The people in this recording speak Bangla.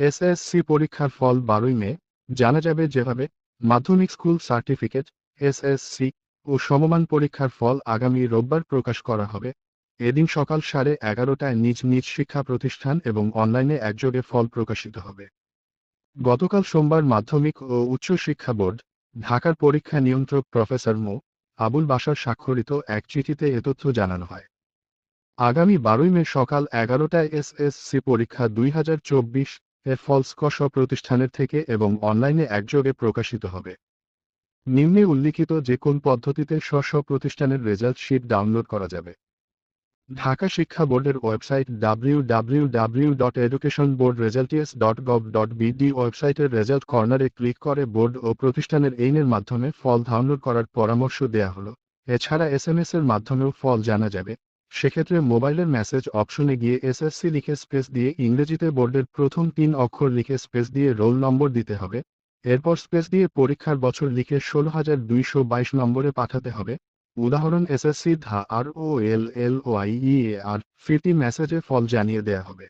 এসএসসি পরীক্ষার ফল বারোই মে, জানা যাবে যেভাবে মাধ্যমিক স্কুল সার্টিফিকেট, এসএসসি ও সমমান পরীক্ষার ফল আগামী রোববার প্রকাশ করা হবে। এদিন সকাল সাড়ে এগারোটায় নিজ নিজ শিক্ষা প্রতিষ্ঠান এবং অনলাইনে একযোগে ফল প্রকাশিত হবে। গতকাল সোমবার মাধ্যমিক ও উচ্চ শিক্ষা বোর্ড, ঢাকার পরীক্ষা নিয়ন্ত্রক প্রফেসর মো. আবুল বাসার স্বাক্ষরিত এক চিঠিতে এ তথ্য জানানো হয়। আগামী বারোই মে সকাল এগারোটায় এসএসসি পরীক্ষা দুই হাজার চব্বিশ হাজার চব্বিশ এর ফলস কস প্রতিষ্ঠানের থেকে এবং অনলাইনে একযোগে প্রকাশিত হবে। নিম্নে উল্লিখিত যে কোন পদ্ধতিতে স্ব স্ব প্রতিষ্ঠানের রেজাল্ট শিট ডাউনলোড করা যাবে। ঢাকা শিক্ষা বোর্ডের website W W W dot education board results dot gov dot BD ওয়েবসাইটের রেজাল্ট কর্নারে ক্লিক করে বোর্ড ও প্রতিষ্ঠানের এইনের মাধ্যমে ফল ডাউনলোড করার পরামর্শ দেয়া হলো। এছাড়া এস এম এস এর মাধ্যমেও ফল জানা যাবে। সেক্ষেত্রে মোবাইলের মেসেজ অপশনে গিয়ে এসএসসি লিখে স্পেস দিয়ে ইংরেজিতে বোর্ডের প্রথম তিন অক্ষর লিখে স্পেস দিয়ে রোল নম্বর দিতে হবে। এরপর স্পেস দিয়ে পরীক্ষার বছর লিখে ষোলো হাজার দুইশো বাইশ নম্বরে পাঠাতে হবে। উদাহরণ এসএসসি ধা আর ও এল এল ওয়াই ই আর ফিটি মেসেজে ফল জানিয়ে দেয়া হবে।